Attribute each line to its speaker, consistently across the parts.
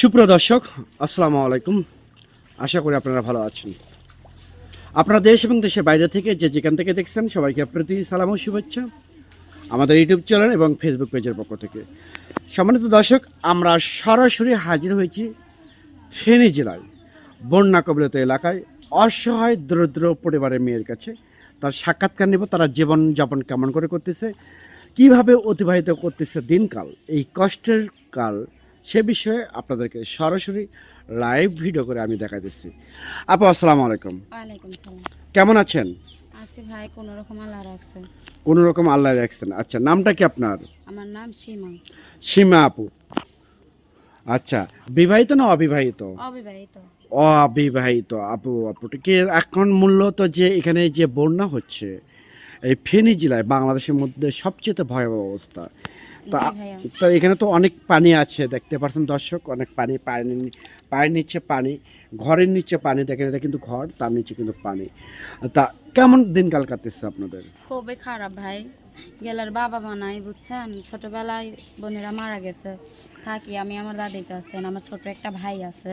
Speaker 1: সুপ্রিয় দর্শক, আসসালামু আলাইকুম। আশা করি আপনারা ভালো আছেন। আপনারা দেশ এবং দেশের বাইরে থেকে যে যেখান থেকে দেখছেন, সবাইকে প্রীতি, সালাম ও শুভেচ্ছা। আমাদের ইউটিউব চ্যানেল এবং ফেসবুক পেজের পক্ষ থেকে। সম্মানিত দর্শক, আমরা সরাসরি হাজির হয়েছি ফেনী জেলায়, বন্যা কবলিত এলাকায় অসহায়, দরিদ্র পরিবারের মেয়ের কাছে। তার সাক্ষাৎকার নেব, তারা জীবনযাপন কেমন করে করতেছে, কীভাবে অতিবাহিত করতেছে দিনকাল, এই কষ্টের কাল সে বিষয়ে আপনাদেরকে সরাসরি লাইভ ভিডিও করে আমি দেখা দিচ্ছি আপু আসসালামু আলাইকুম।
Speaker 2: ওয়ালাইকুম সালাম।
Speaker 1: কেমন আছেন?
Speaker 2: আছি ভাই কোন রকম আল্লাহ রাখছে।
Speaker 1: কোনো রকম আল্লাহ রাখছেন। আচ্ছা নামটা কি আপনার?
Speaker 2: আমার নাম সীমা।
Speaker 1: সীমা আপু। আচ্ছা বিবাহিত না অবিবাহিত?
Speaker 2: অবিবাহিত।
Speaker 1: অবিবাহিত। আপু আপুটিকে এখন মূলত যে এখানে যে বন্যা হচ্ছে এই ফেনী জেলায় বাংলাদেশের মধ্যে সবচেয়ে ভয়াবহ অবস্থা। তা এখানে তো অনেক পানি আছে দেখতে পাচ্ছেন দর্শক অনেক পানি পায়ের পায়ের নিচে পানি ঘরের নিচে পানি দেখেন এটা কিন্তু ঘর তার নিচে কিন্তু পানি। তা কেমন দিনকাল কাটতেছে আপনাদের?
Speaker 2: খুবই খারাপ ভাই গেলার বাবা মা নাই বুঝছেন? ছোটবেলায় বোনেরা মারা গেছে। থাকি, আমি আমার দাদির কাছে, আমার ছোট একটা ভাই আছে।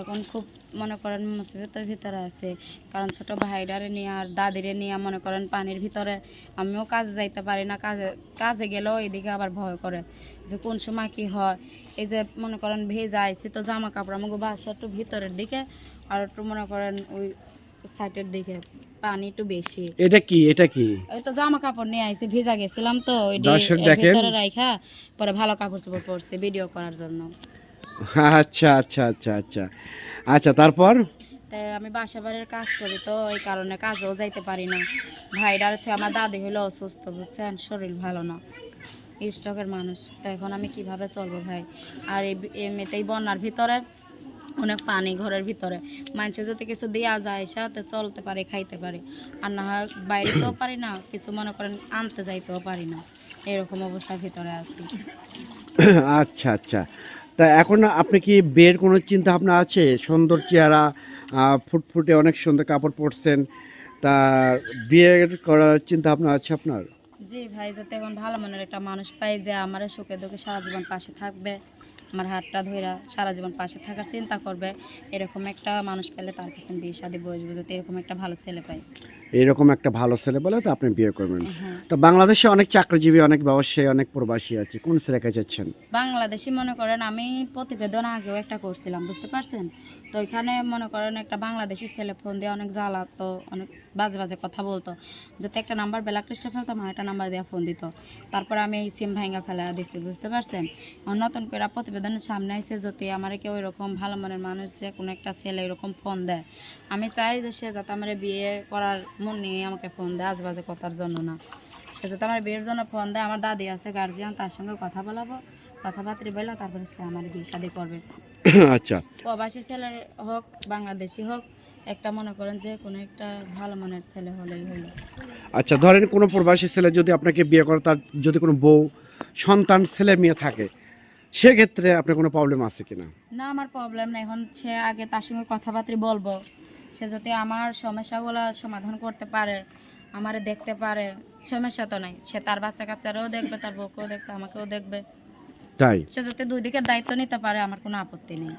Speaker 2: এখন খুব মনে করেন মুসিবতের ভিতরে আছে। কারণ ছোট ভাইডারে নিয়ে আর দাদিরে নিয়ে মনে করেন পানির ভিতরে আমিও কাজে যাইতে পারি না, কাজে কাজে গেলেও এদিকে আবার ভয় করে যে কোন সময় কি হয়। এই যে মনে করেন ভেজা আইছি তো জামা কাপড় আমাকে বাসা একটু ভিতরের দিকে আর একটু মনে করেন ওই সাইডের দিকে পানি একটু বেশি।
Speaker 1: এটা কি? এটা কি?
Speaker 2: ওই তো জামা কাপড় নিয়ে আইছি ভিজা গেছিলাম তো ওই। ভিতরে রাইখা পরে ভালো কাপড় চোপড় পরছে ভিডিও করার জন্য।
Speaker 1: আচ্ছা আচ্ছা আচ্ছা আচ্ছা। আচ্ছা তারপর?
Speaker 2: তাই আমি বাসা বাড়ির কাজ করি তো এই কারণে কাজেও যাইতে পারি না। ভাইডার থেকে আমার দাদি হলো অসুস্থ বুঝছেন? শরীর ভালো না। স্টকের মানুষ। তো এখন আমি কীভাবে চলবো ভাই? আর এমনিতেই বন্যার ভিতরে অনেক পানি ঘরের ভিতরে। মানুষে যদি কিছু দেওয়া যায় সাথে চলতে পারে খাইতে পারে। আর না হয় বাইরেতেও পারি না কিছু মনে করেন আনতে যাইতেও পারি না। এরকম অবস্থার ভিতরে আছি।
Speaker 1: আচ্ছা আচ্ছা। তা এখন আপনি কি বিয়ের কোনো চিন্তা ভাবনা আছে? সুন্দর চেহারা ফুটফুটে অনেক সুন্দর কাপড় পরছেন। তা বিয়ে করার চিন্তা ভাবনা আছে আপনার?
Speaker 2: জি ভাই যাতে এখন ভালো মনের একটা মানুষ পাই যে আমার সুখে দুঃখে সারা জীবন পাশে থাকবে। আমার হাতটা ধইরা সারা জীবন পাশে থাকার চিন্তা করবে, এরকম একটা মানুষ পেলে তার কাছে বিয়ে সাদী বসবো, যাতে এরকম একটা ভালো ছেলে পাই।
Speaker 1: এরকম একটা ভালো ছেলে বলে তো আপনি বিয়ে করবেন।
Speaker 2: হ্যাঁ।
Speaker 1: তো বাংলাদেশে অনেক চাকরিজীবী অনেক ব্যবসায়ী অনেক প্রবাসী আছে। কোন ছেলেকে চাচ্ছেন?
Speaker 2: বাংলাদেশি মনে করেন আমি প্রতিবেদন আগেও একটা করছিলাম বুঝতে পারছেন? তো এখানে মনে করেন একটা বাংলাদেশি ছেলে ফোন দিয়ে অনেক জ্বালাতো অনেক বাজে বাজে কথা বলতো। যাতে একটা নাম্বার ব্ল্যাক লিস্টে ফেলতাম আর একটা নাম্বার দিয়ে ফোন দিত। তারপর আমি এই সিম ভাঙ্গা ফেলা দিছি বুঝতে পারছেন? নতুন করে প্রতিবেদনের সামনে আইসে যদি আমার কেউ এরকম ভালো মনের মানুষ যে কোনো একটা ছেলে এরকম ফোন দেয় আমি চাই যে সে যাতে আমার বিয়ে করার মন নিয়ে আমাকে ফোন দেয় আজবাজে কথার জন্য না। সে যাতে আমার বিয়ের জন্য ফোন দেয় আমার দাদি আছে গার্জিয়ান তার সঙ্গে কথা বলাবো কথাবার্তা বলে তারপরে সে আমার বিয়ে শাদি করবে।
Speaker 1: আচ্ছা।
Speaker 2: প্রবাসী ছেলে হোক বাংলাদেশি হোক একটা মনে করেন যে কোনো একটা ভালো মনের ছেলে হলেই হলো।
Speaker 1: আচ্ছা ধরেন কোনো প্রবাসী ছেলে যদি আপনাকে বিয়ে করে তার যদি কোনো বউ সন্তান ছেলে মেয়ে থাকে সেক্ষেত্রে আপনার কোনো প্রবলেম আছে কিনা?
Speaker 2: না আমার প্রবলেম নেই এখন সে আগে তার সঙ্গে কথাবার্তা বলব। সে যাতে আমার সমস্যাগুলো সমাধান করতে পারে আমারে দেখতে পারে সমস্যা তো নাই। সে তার বাচ্চা কাচ্চারাও দেখবে তার বউকেও দেখবে আমাকেও দেখবে।
Speaker 1: তাই?
Speaker 2: সে যাতে দুই দিকের দায়িত্ব নিতে পারে আমার কোনো আপত্তি নেই।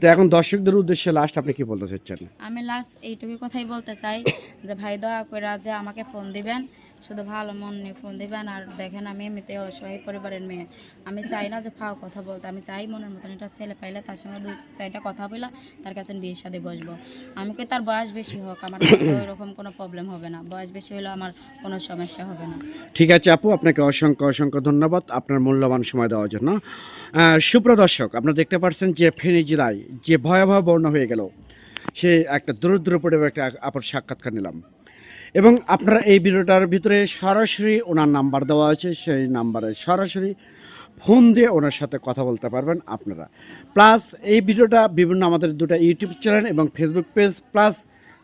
Speaker 1: তো এখন দর্শকদের উদ্দেশ্যে লাস্ট আপনি কি বলতে চাচ্ছেন?
Speaker 2: আমি লাস্ট এইটুকু কথাই বলতে চাই যে ভাই দয়া করে যে আমাকে ফোন দিবেন শুধু ভালো মন নিয়ে ফোন দিবেন আর দেখেন আমি এমনিতে অসহায় পরিবারের মেয়ে। আমি চাই না যে ফাও কথা বলতে আমি চাই মনের মতন একটা ছেলে পাইলে তার সঙ্গে দুই চারটা কথা বলে তার কাছে বিয়ের সাথে বসবো। আমি কি তার বয়স বেশি হোক আমার ওইরকম কোনো প্রবলেম হবে না। বয়স বেশি হলেও আমার কোনো সমস্যা হবে না।
Speaker 1: ঠিক আছে আপু আপনাকে অসংখ্য অসংখ্য ধন্যবাদ আপনার মূল্যবান সময় দেওয়ার জন্য। সুপ্রদর্শক আপনারা দেখতে পাচ্ছেন যে ফেনী জেলায় যে ভয়াবহ বর্ণ হয়ে গেল সে একটা দরিদ্র পরিবার একটা আপনার সাক্ষাৎকার নিলাম। এবং আপনারা এই ভিডিওটার ভিতরে সরাসরি ওনার নাম্বার দেওয়া আছে, সেই নাম্বারে সরাসরি ফোন দিয়ে ওনার সাথে কথা বলতে পারবেন আপনারা। প্লাস এই ভিডিওটা বিভিন্ন আমাদের দুটো ইউটিউব চ্যানেল এবং ফেসবুক পেজ, প্লাস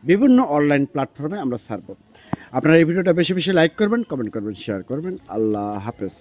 Speaker 1: বিভিন্ন অনলাইন প্ল্যাটফর্মে আমরা ছাড়ব। আপনারা এই ভিডিওটা বেশি বেশি লাইক করবেন, কমেন্ট করবেন, শেয়ার করবেন। আল্লাহ হাফেজ।